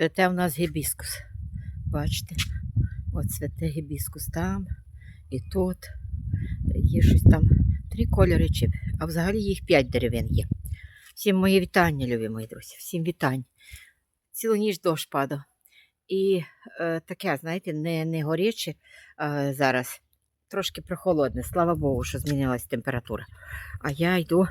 Цвете в нас гібіскус. Бачите? От цвете гібіскус там і тут. Є щось там. Три кольори, чи, а взагалі їх п'ять деревин є. Всім мої вітання, любі мої друзі. Всім вітань. Цілу ніч дощ падав. І е, таке, знаєте, не, не горяче е, зараз. Трошки прохолодне. Слава Богу, що змінилась температура. А я йду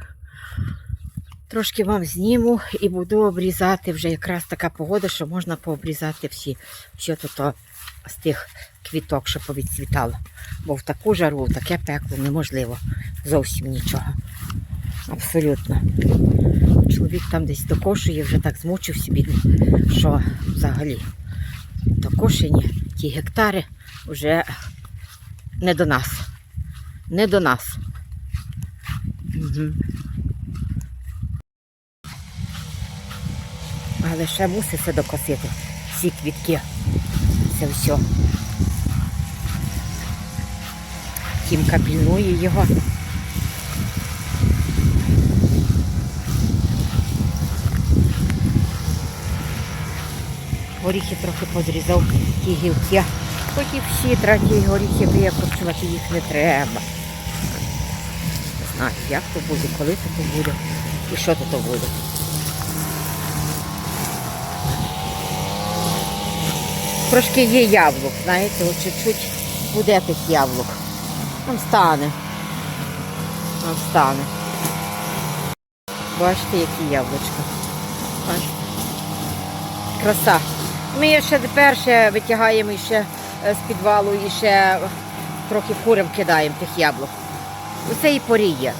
трошки вам зніму і буду обрізати вже якраз така погода, що можна пообрізати всі, що тут з тих квіток, що повідцвітало. Бо в таку жару, в таке пекло неможливо зовсім нічого. Абсолютно. Чоловік там десь докошує, вже так змучився, бідний, що взагалі докошені ті гектари вже не до нас. Не до нас. Угу. Але ще муситься докосити всі квітки. Це все. Тімка пільнує його. Горіхи трохи позрізав ті гілки. Хоч і всі траті горіхи викручувати їх не треба. Не знаю, як то буде, коли то буде і що то буде. Трошки є яблук, знаєте, от чуть-чуть буде тих яблук. Він стане. Він стане. Бачите, які яблучка. Краса. Ми ще тепер ще витягаємо ще е, з підвалу і ще трохи курям кидаємо тих яблук. Усе і поріє.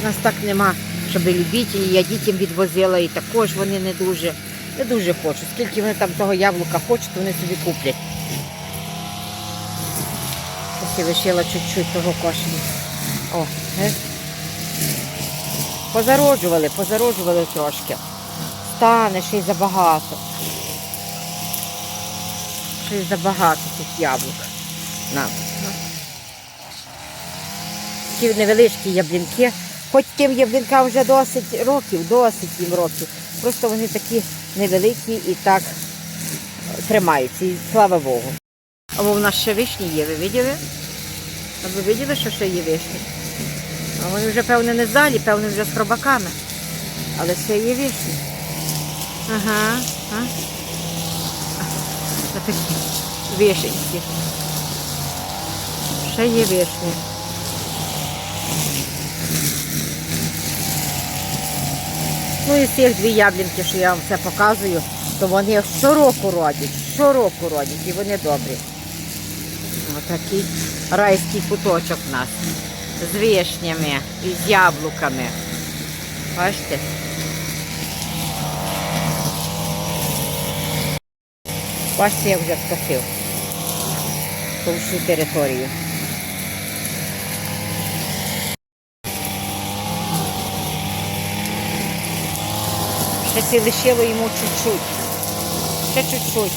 У нас так нема, щоб любителі, я дітям відвозила і також вони не дуже, не дуже хочуть. Скільки вони там того яблука хочуть, вони собі куплять. Ось я лишила чуть-чуть того кошеня. О, е? Позароджували, позароджували трошки. Стане ще й забагато. Ще й забагато тих яблук. Нам. Такі невеличкі яблінки. Хоч тим яблінкам вже досить років, досить їм років. Просто вони такі невеликі і так тримаються. І слава Богу. А у нас ще вишні є, ви бачили? А ви бачили, що ще є вишні? А вони вже, певне, не залі, певне, вже з хробаками. Але ще є вишні. Ага. А? Такі вишеньки. Ще є вишні. Ну і цих дві яблінки, що я вам все показую, то вони щороку родять, щороку родять і вони добрі. Отакий райський куточок у нас з вишнями і з яблуками. Бачите? Бачите, як вже скосив ту всю територію. Ще це лишило йому чуть-чуть. Ще чуть-чуть.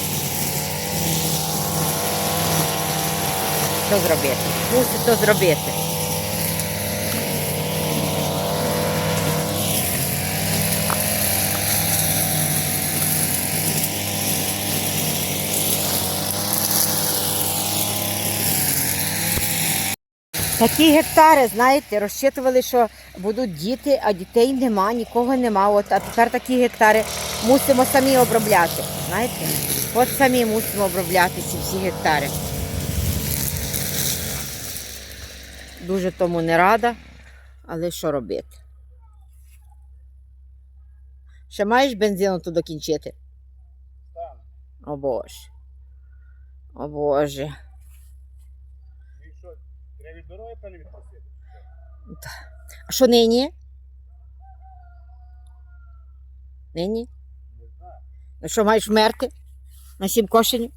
Що зробити? Мусить то зробити. Такі гектари, знаєте, розчитували, що будуть діти, а дітей нема, нікого нема. От, а тепер такі гектари мусимо самі обробляти. Знаєте? От самі мусимо обробляти ці всі гектари. Дуже тому не рада, але що робити? Ще маєш бензину тут докінчити? О Боже. О Боже. Ну і що, треба від дороги певне відпросити? А що нині? Нині? Не знаю. Ну що, маєш вмерти? На сім кошенів?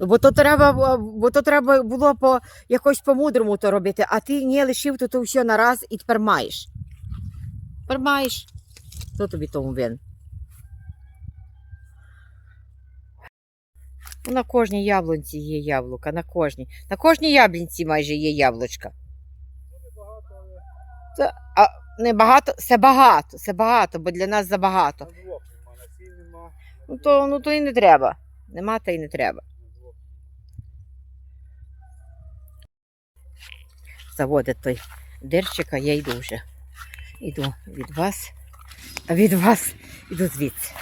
Ну, бо то треба, бо то треба було по якось по-мудрому то робити, а ти не лишив то, то все на раз і тепер маєш. Тепер маєш. Хто тобі тому винен? На кожній яблунці є яблука, на кожній. На кожній яблінці майже є яблучка. Це, а, не багато, це багато, це багато, бо для нас забагато. Ну то, ну то і не треба. Нема та й не треба. Заводить той дирчик, а я йду вже. Йду від вас, а від вас йду звідси.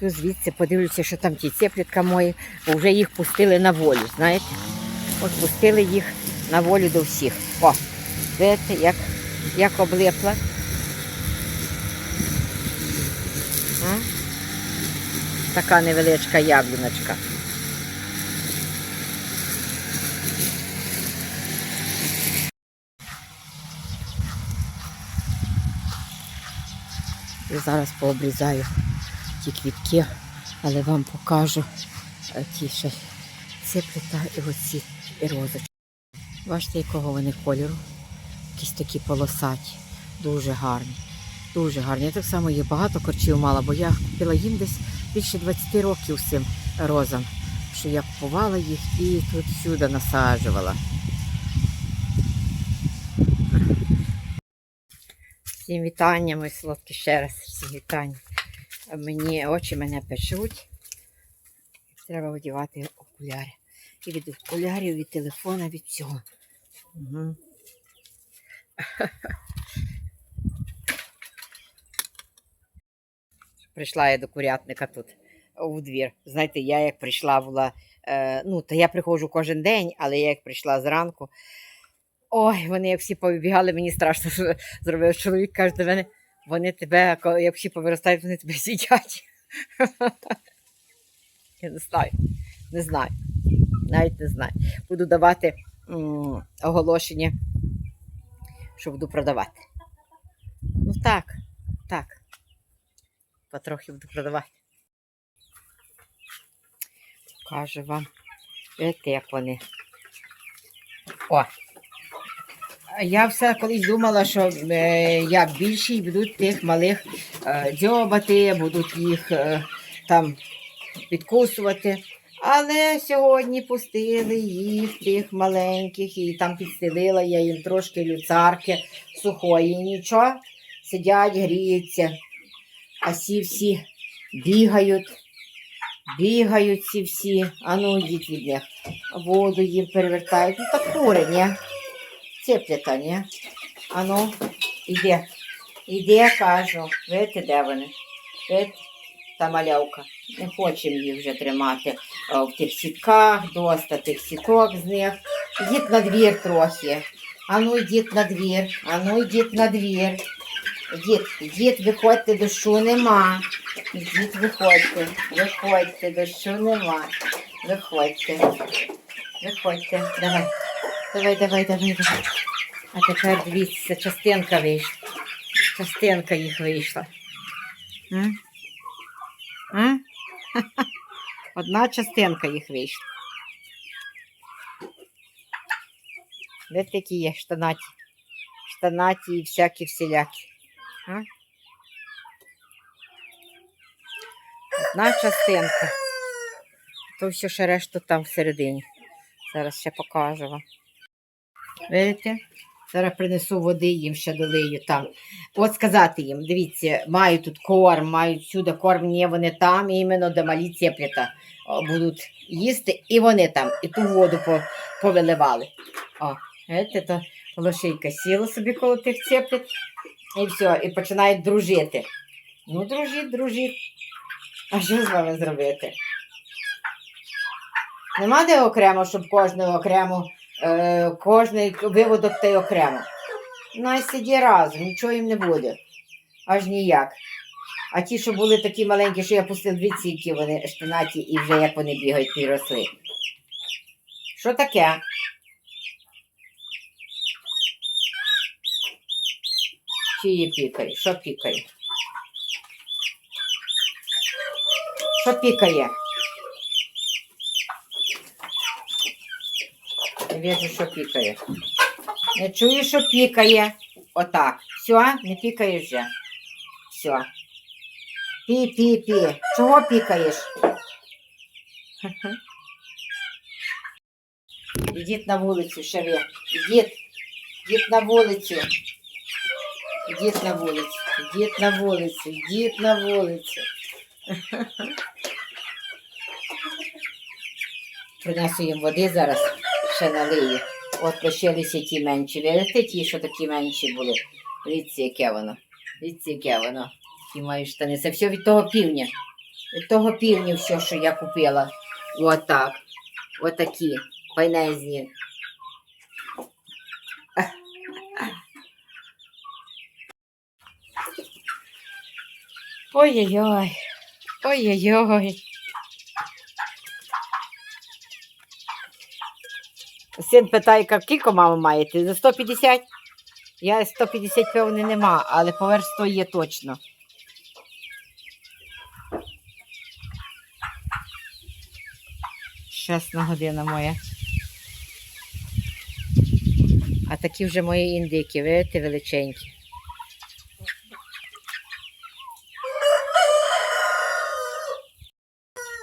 Йду звідси, подивлюся, що там ті цеплітка мої, бо вже їх пустили на волю, знаєте? От пустили їх на волю до всіх. О, видите, як, як облипла. А? Така невеличка яблуночка. І зараз пообрізаю ті квітки, але вам покажу е, ті ще циплета і оці і розочки. Бачите, якого вони кольору? Якісь такі полосаті, дуже гарні. Дуже гарні. Я так само є багато корчів мала, бо я купила їм десь більше 20 років цим розам, що я купувала їх і тут сюди насаджувала. Всім вітання, мої солодкі ще раз. Всім вітання. Мені очі мене печуть. Треба одягати окуляри. І від окулярів, від телефона, від всього. Угу. Прийшла я до курятника тут у двір. Знаєте, я як прийшла була. Е, ну, та я приходжу кожен день, але я як прийшла зранку. Ой, вони як всі повибігали, мені страшно що зробив. Чоловік каже до мене, вони тебе, як всі повиростають, вони тебе з'їдять. Я не знаю. Не знаю. Навіть не знаю. Буду давати м, оголошення, що буду продавати. Ну так, так. Потрохи буду продавати. Покажу вам. Видите, як вони. О! Я все колись думала, що е, як більші будуть тих малих е, дзьобати, будуть їх е, там підкусувати. Але сьогодні пустили їх тих маленьких, і там підстелила я їм трошки люцарки сухої. Нічого, сидять, гріються, а всі всі бігають, бігають ці всі, а ну йдіть від них, воду їм перевертають. Ну так кури, ні? Цепляться, ні? А ну, іде, іде, кажу, видите, де вони? Видите? Та малявка. Не хочемо їх вже тримати в тих сітках, доста тих сіток з них. Йдіть на двір трохи. А ну йдіть на двір, а ну йдіть на двір. Йдіть, йдіть, виходьте, дощу нема. Йдіть, виходьте, виходьте, дощу нема. Виходьте. Виходьте. Давай. Давай, давай, давай, давай. А тепер дивіться, частинка вийшла. Частинка їх вийшла. М? М? Одна частинка їх вийшла. Де такі є штанаті? Штанаті і всякі всілякі. Одна частинка. То все ще решту там всередині. Зараз ще покажу вам. Видите? Зараз принесу води їм ще долию там. От сказати їм, дивіться, мають тут корм, мають сюди корм, ні, вони там, іменно де малі цеплята будуть їсти, і вони там, і ту воду по, повиливали. О, видите, то лошейка сіла собі коло тих цеплят, і все, і починають дружити. Ну, дружіть, дружіть. А що з вами зробити? Нема де окремо, щоб кожного окремо, е, кожний виводок та й окремо. Ну, і сиді разом, нічого їм не буде. Аж ніяк. А ті, що були такі маленькі, що я пустив дві які вони штанаті, і вже як вони бігають, підросли. Що таке? Чиї пікає? Що пікає? Що пікає? Вижу, що пікає. Не чую, що пікає. Отак. Все, не пікає вже. Все. Пі, пі, пі. Чого пікаєш? Ідіть на вулицю, ще. Ідіть. Ідіть на вулицю. Дід на вулицю, дід на вулицю, дід на вулицю. Принесу їм води зараз, ще налию. От лишилися ті менші. Видите, ті, що такі менші були. Дивіться, яке воно. Дивіться, яке воно. Ті мої штани. Це все від того півня. Від того півня все, що я купила. От. Отакі. Пайнезні. Ой-ой-ой. Ой-ой-ой. Син питає, «Ка- скільки мама маєте? За 150? Я 150 певне нема, але поверх 100 є точно. Щасна година моя. А такі вже мої індики, видите, величенькі.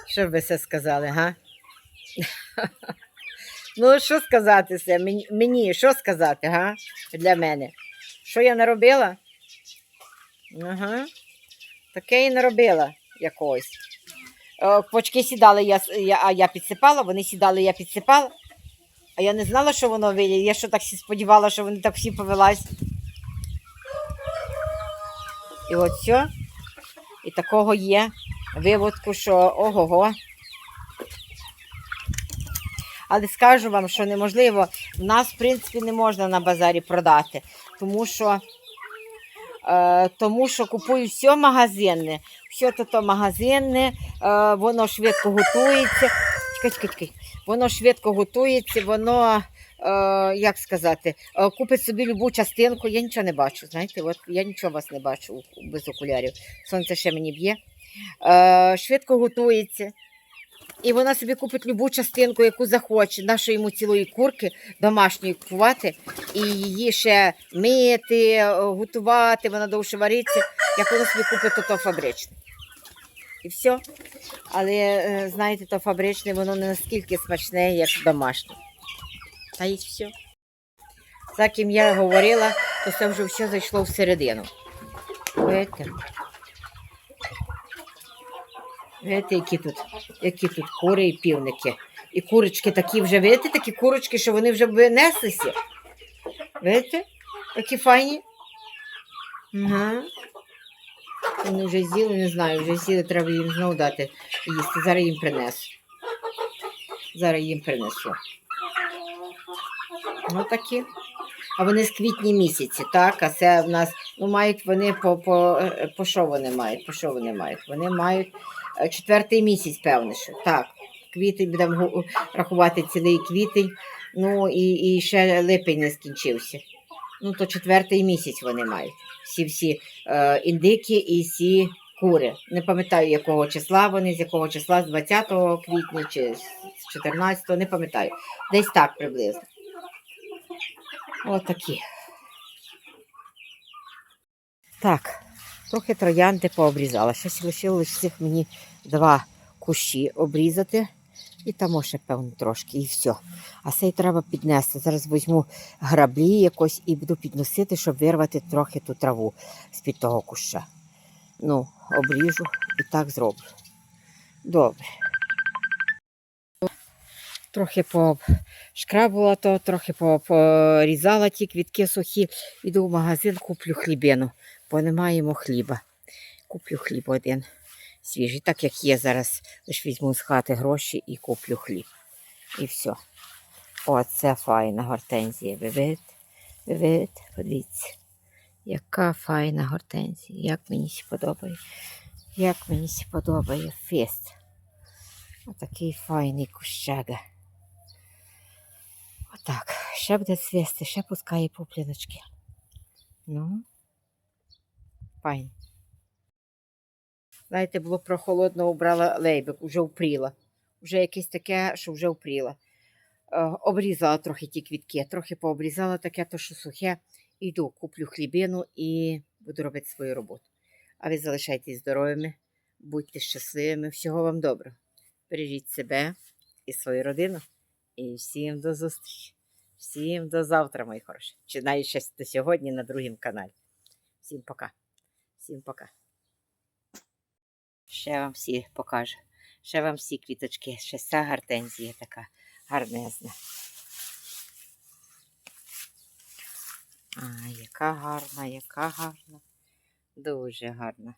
Що б ви все сказали, га? Ну, що сказати це? Мені, що сказати, га? Для мене? Що я наробила? Ага. Таке і наробила якогось. Е, Почки сідали, я, я, а я підсипала, вони сідали, я підсипала. А я не знала, що воно вилє. Я що так всі сподівалася, що вони так всі повелась. І от все. І такого є виводку, що ого-го. Але скажу вам, що неможливо, в нас, в принципі, не можна на базарі продати, тому що, е, тому що купую все магазинне, все то, то магазинне, е, воно швидко готується. Чекай, чекай, чекай. Воно швидко готується, воно, е, як сказати, е, купить собі любу частинку. Я нічого не бачу. Знаєте, от я нічого вас не бачу без окулярів. Сонце ще мені б'є. Е, швидко готується. І вона собі купить любу частинку, яку захоче, нашої йому цілої курки домашньої купувати, і її ще мити, е, готувати, вона довше вариться, як вона собі купить, то, то фабричне. І все. Але, е, знаєте, то фабричне, воно не настільки смачне, як домашнє. Та і все. За ким я говорила, то це вже все зайшло всередину. Видите? Видите, які тут, які тут кури і півники. І курочки такі вже, видите, такі курочки, що вони вже винеслися. Видите? Такі файні. Ага. Вони вже з'їли, не знаю, вже з'їли, треба їм знову дати їсти. Зараз їм принесу. Зараз їм принесу. Ну такі. А вони з квітні місяці, так? А це в нас, ну, мають вони по, по, по що вони мають? По що вони мають? Вони мають четвертий місяць, певне, що так. Квітень будемо рахувати цілий квітень, ну і, і ще липень не скінчився. Ну, то четвертий місяць вони мають. Всі всі е, індики і всі кури. Не пам'ятаю, якого числа вони, з якого числа, з 20 квітня чи з 14, не пам'ятаю. Десь так приблизно. Отакі. Так, трохи троянди пообрізала. Ще лишилось цих мені два кущі обрізати. І там ще, певно, трошки, і все. А цей треба піднести. Зараз візьму граблі якось і буду підносити, щоб вирвати трохи ту траву з-під того куща. Ну, обріжу і так зроблю. Добре. Трохи пошкрабувала то, трохи порізала ті квітки сухі. Іду в магазин, куплю хлібину, бо не маємо хліба. Куплю хліб один свіжий, так як є зараз. Лиш візьму з хати гроші і куплю хліб. І все. О, це файна гортензія. Ви видите? Ви видите? Подивіться. Яка файна гортензія. Як мені сі подобає. Як мені сі подобає фест. Отакий файний кущага. Отак. Ще буде цвісти, ще пускає пупліночки. Ну, файно. Знаєте, було прохолодно, обрала лейбик, вже впріла. Вже якесь таке, що вже впріла. Е, обрізала трохи ті квітки, трохи пообрізала таке, то що сухе. Йду, куплю хлібину і буду робити свою роботу. А ви залишайтесь здоровими, будьте щасливими, всього вам доброго. Бережіть себе і свою родину. І всім до зустрічі. Всім до завтра, мої хороші. Чи навіть ще до сьогодні на другому каналі. Всім пока. Всім пока. Ще вам всі покажу. Ще вам всі квіточки. Ще ця гортензія така гарнезна. А, яка гарна, яка гарна. Дуже гарна.